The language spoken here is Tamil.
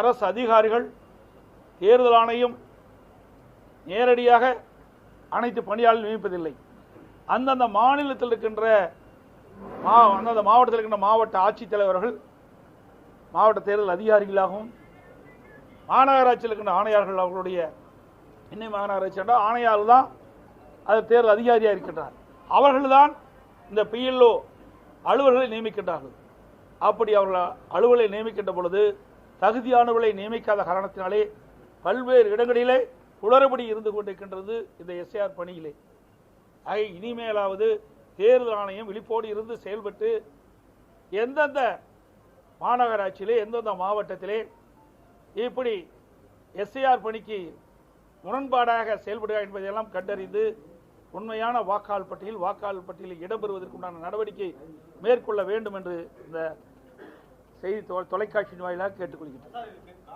அரசு அதிகாரிகள் தேர்தல் ஆணையம் நேரடியாக அனைத்து பணியாளர்கள் நியமிப்பதில்லை. அந்தந்த மாநிலத்தில் இருக்கின்ற மா அந்தந்த மாவட்டத்தில் இருக்கின்ற மாவட்ட ஆட்சித்தலைவர்கள் மாவட்ட தேர்தல் அதிகாரிகளாகவும் மாநகராட்சியில் இருக்கின்ற ஆணையாளர்கள் அவர்களுடைய இன்னை மாநகராட்சி என்றால் ஆணையாளர் தான் அது தேர்தல் அதிகாரியாக இருக்கின்றார். அவர்கள்தான் இந்த பிஎல்ஓ அலுவலர்களை நியமிக்கின்றார்கள். அப்படி அவர்கள் அலுவலை நியமிக்கின்ற பொழுது தகுதியானவர்களை நியமிக்காத காரணத்தினாலே பல்வேறு இடங்களிலே குளறுபடி இருந்து கொண்டிருக்கின்றது இந்த எஸ்ஏஆர் பணியிலே. ஆக இனிமேலாவது தேர்தல் ஆணையம் விழிப்போடு இருந்து செயல்பட்டு எந்தெந்த மாநகராட்சியிலே எந்தெந்த மாவட்டத்திலே இப்படி எஸ்ஐஆர் பணிக்கு முரண்பாடாக செயல்படுகிறார் என்பதையெல்லாம் கண்டறிந்து உண்மையான வாக்காளர் பட்டியல் வாக்காளர் பட்டியலில் இடம்பெறுவதற்குண்டான நடவடிக்கை மேற்கொள்ள வேண்டும் என்று இந்த செய்தி தொலைக்காட்சியின் வாயிலாக கேட்டுக்கொள்கிறேன்